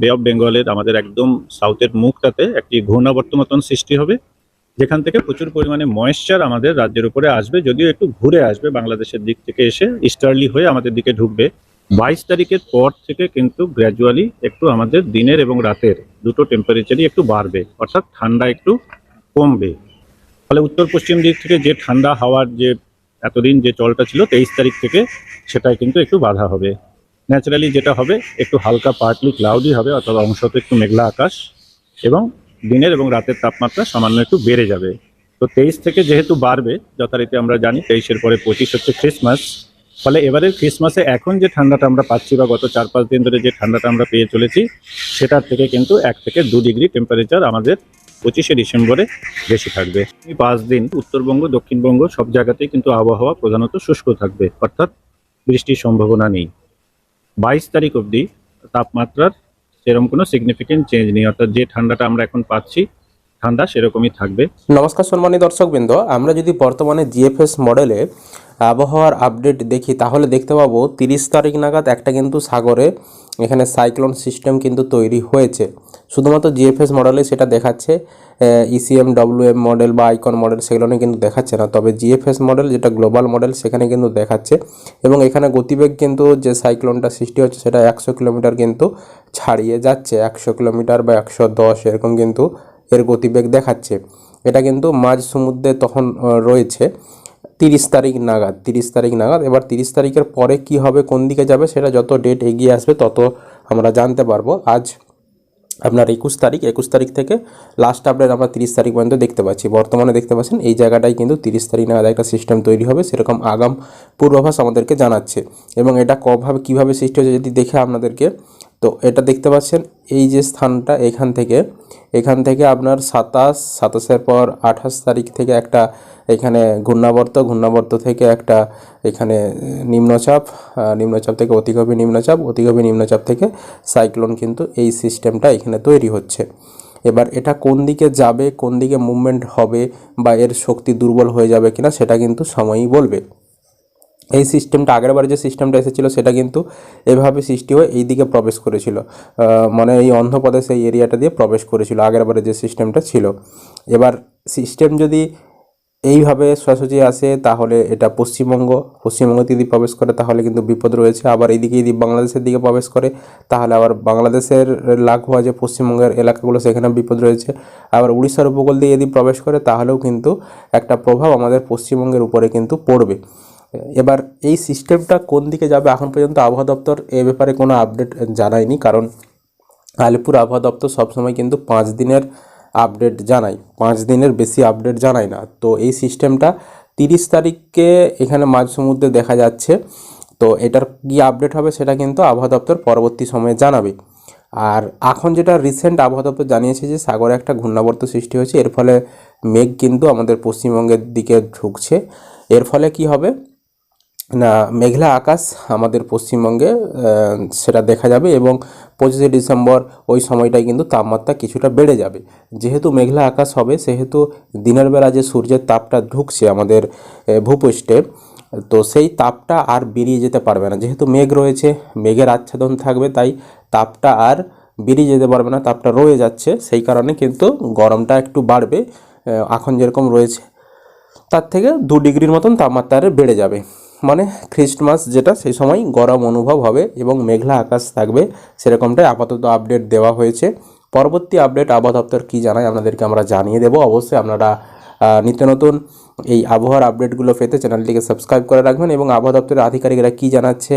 বে অফ বেঙ্গলের আমাদের একদম সাউথের মুখটাতে একটি ঘূর্ণাবর্ত মতন সৃষ্টি হবে, যেখান থেকে প্রচুর পরিমাণে ময়েশ্চার আমাদের রাজ্যের উপরে আসবে, যদিও একটু ঘুরে আসবে, বাংলাদেশের দিক থেকে এসে ইস্টার্লি হয়ে আমাদের দিকে ঢুকবে। বাইশ তারিখের পর থেকে কিন্তু গ্র্যাজুয়ালি একটু আমাদের দিনের এবং রাতের দুটো টেম্পারেচারই একটু বাড়বে, অর্থাৎ ঠান্ডা একটু কমবে। ফলে উত্তর পশ্চিম দিক থেকে যে ঠান্ডা হাওয়ার যে এতদিন যে চলটা ছিল, তেইশ তারিখ থেকে সেটাই কিন্তু একটু বাধা হবে। ন্যাচারালি যেটা হবে, একটু হালকা পার্টলি ক্লাউডি হবে, অথবা অংশত একটু মেঘলা আকাশ, এবং দিনের এবং রাতের তাপমাত্রা সামান্য একটু বেড়ে যাবে। তো তেইশ থেকে যেহেতু বাড়বে, যথারীতি আমরা জানি তেইশের পরে পঁচিশ হচ্ছে ক্রিসমাস ফলে এবারের ক্রিসমাসে এখন যে ঠান্ডাটা আমরা পাচ্ছি বা গত চার পাঁচ দিন ধরে যে ঠান্ডাটা আমরা পেয়ে চলেছি, সেটার থেকে কিন্তু এক থেকে দু ডিগ্রি টেম্পারেচার আমাদের পঁচিশে ডিসেম্বরে বেশি থাকবে। এই পাঁচ দিন উত্তরবঙ্গ, দক্ষিণবঙ্গ সব জায়গাতেই কিন্তু আবহাওয়া প্রধানত শুষ্ক থাকবে, অর্থাৎ বৃষ্টির সম্ভাবনা নেই। বাইশ তারিখ অবধি তাপমাত্রার সেরকম কোনো সিগনিফিকেন্ট চেঞ্জ নেই। অর্থাৎ যে ঠান্ডাটা আমরা এখন পাচ্ছি, ঠান্ডা সেরকমই থাকবে। নমস্কার সম্মানী দর্শকবৃন্দ, আমরা যদি বর্তমানে জিএফএস মডেলে আবহাওয়ার আপডেট দেখি, তাহলে দেখতে পাবো তিরিশ তারিখ নাগাদ একটা কিন্তু সাগরে এখানে সাইক্লোন সিস্টেম কিন্তু তৈরি হয়েছে। শুধুমাত্র জিএফএস মডেলে সেটা দেখাচ্ছে E ইসিএম ডব্লিউএম মডেল বা আইকন মডেল সেগুলো নিয়ে কিন্তু দেখাচ্ছে না। তবে জিএফএস মডেল যেটা গ্লোবাল মডেল সেখানে কিন্তু দেখাচ্ছে এবং এখানে গতিবেগ কিন্তু যে সাইক্লোনটা সৃষ্টি হচ্ছে সেটা একশো কিলোমিটার কিন্তু ছাড়িয়ে যাচ্ছে। একশো কিলোমিটার বা একশো দশ এরকম কিন্তু এর গতিবেগ দেখাচ্ছে। এটা কিন্তু মাঝ সমুদ্রে তখন রয়েছে। তিরিশ তারিখ নাগাদ, তিরিশ তারিখ নাগাদ। এবার তিরিশ তারিখের পরে কি হবে, কোন দিকে যাবে, সেটা যত ডেট এগিয়ে আসবে, তত আমরা জানতে পারব। আজ আপনার একুশ তারিখ একুশ তারিখ থেকে লাস্ট আপডেট আমরা তিরিশ তারিখ পর্যন্ত দেখতে পাচ্ছি। বর্তমানে দেখতে পাচ্ছেন, এই জায়গাটায় কিন্তু তিরিশ তারিখ নাগাদ একটা সিস্টেম তৈরি হবে, সেরকম আগাম পূর্বাভাস আমাদেরকে জানাচ্ছে। এবং এটা কভাবে, কীভাবে সৃষ্টি হয়েছে, যদি দেখে আপনাদেরকে তো এটা দেখতে পাচ্ছেন, এই যে স্থানটা এখান থেকে এখান থেকে আপনার সাতাশ, সাতাশের পর আঠাশ তারিখ থেকে একটা এখানে ঘূর্ণাবর্ত ঘূর্ণাবর্ত থেকে একটা এখানে নিম্নচাপ নিম্নচাপ থেকে অতিগভীর নিম্নচাপ অতিগভীর নিম্নচাপ থেকে সাইক্লোন কিন্তু এই সিস্টেমটা এখানে তৈরি হচ্ছে। এবার এটা কোন দিকে যাবে, কোন দিকে মুভমেন্ট হবে বা এর শক্তি দুর্বল হয়ে যাবে কিনা সেটা কিন্তু সময়ই বলবে। এই সিস্টেমটা আগের বার যে সিস্টেমটা এসেছিল, সেটা কিন্তু এভাবে সৃষ্টি হয়ে এই দিকে প্রবেশ করেছিল। মানে এই অন্ধ্রপ্রদেশ এই এরিয়াটা দিয়ে প্রবেশ করেছিল আগের বারে যে সিস্টেমটা ছিল। এবার সিস্টেম যদি এইভাবে সোজাসুজি আসে, তাহলে এটা পশ্চিমবঙ্গ পশ্চিমবঙ্গ যদি প্রবেশ করে, তাহলে কিন্তু বিপদ রয়েছে। আবার এইদিকে যদি বাংলাদেশের দিকে প্রবেশ করে, তাহলে আবার বাংলাদেশের লাগোয়া যে পশ্চিমবঙ্গের এলাকাগুলো সেখানে বিপদ রয়েছে। আবার উড়িষ্যার উপকূল দিয়ে যদি প্রবেশ করে, তাহলেও কিন্তু একটা প্রভাব আমাদের পশ্চিমবঙ্গের উপরে কিন্তু পড়বে। এবার এই সিস্টেমটা কোন দিকে যাবে এখন পর্যন্ত আবহাওয়া দপ্তর এ ব্যাপারে কোনো আপডেট জানায়নি, কারণ আলিপুর আবহাওয়া দপ্তর সবসময় কিন্তু পাঁচ দিনের আপডেট জানায়, পাঁচ দিনের বেশি আপডেট জানায় না। তো এই সিস্টেমটা তিরিশ তারিখে এখানে মাঝ সমুদ্রে দেখা যাচ্ছে, তো এটার কী আপডেট হবে সেটা কিন্তু আবহাওয়া দপ্তর পরবর্তী সময়ে জানাবে। আর এখন যেটা রিসেন্ট আবহাওয়া দপ্তর জানিয়েছে যে সাগরে একটা ঘূর্ণাবর্ত সৃষ্টি হয়েছে, এর ফলে মেঘ কিন্তু আমাদের পশ্চিমবঙ্গের দিকে ঢুকছে। এর ফলে কি হবে? না, মেঘলা আকাশ আমাদের পশ্চিমবঙ্গে সেটা দেখা যাবে এবং পঁচিশে ডিসেম্বর ওই সময়টায় কিন্তু তাপমাত্রা কিছুটা বেড়ে যাবে। যেহেতু মেঘলা আকাশ হবে, সেহেতু দিনের বেলা যে সূর্যের তাপটা ঢুকছে আমাদের ভূপৃষ্ঠে, তো সেই তাপটা আর বেরিয়ে যেতে পারবে না। যেহেতু মেঘ রয়েছে, মেঘের আচ্ছাদন থাকবে, তাই তাপটা আর বেরিয়ে যেতে পারবে না, তাপটা রয়ে যাচ্ছে। সেই কারণে কিন্তু গরমটা একটু বাড়বে এখন যেরকম রয়েছে, তার থেকে দু ডিগ্রির মতন তাপমাত্রা বেড়ে যাবে। মানে খ্রিস্টমাস যেটা, সেই সময় গরম অনুভব হবে এবং মেঘলা আকাশ থাকবে। সেরকমটাই আপাতত আপডেট দেওয়া হয়েছে। পরবর্তী আপডেট আবহাওয়া দপ্তর কী জানায় আপনাদেরকে আমরা জানিয়ে দেবো। অবশ্যই আপনারা নিত্য নতুন এই আবহাওয়ার আপডেটগুলো পেতে চ্যানেলটিকে সাবস্ক্রাইব করে রাখবেন এবং আবহাওয়া দপ্তরের আধিকারিকরা কী জানাচ্ছে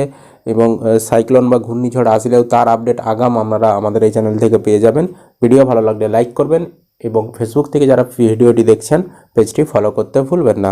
এবং সাইক্লোন বা ঘূর্ণিঝড় আসলেও তার আপডেট আগাম আপনারা আমাদের এই চ্যানেল থেকে পেয়ে যাবেন। ভিডিও ভালো লাগলে লাইক করবেন এবং ফেসবুক থেকে যারা ভিডিওটি দেখছেন পেজটি ফলো করতে ভুলবেন না।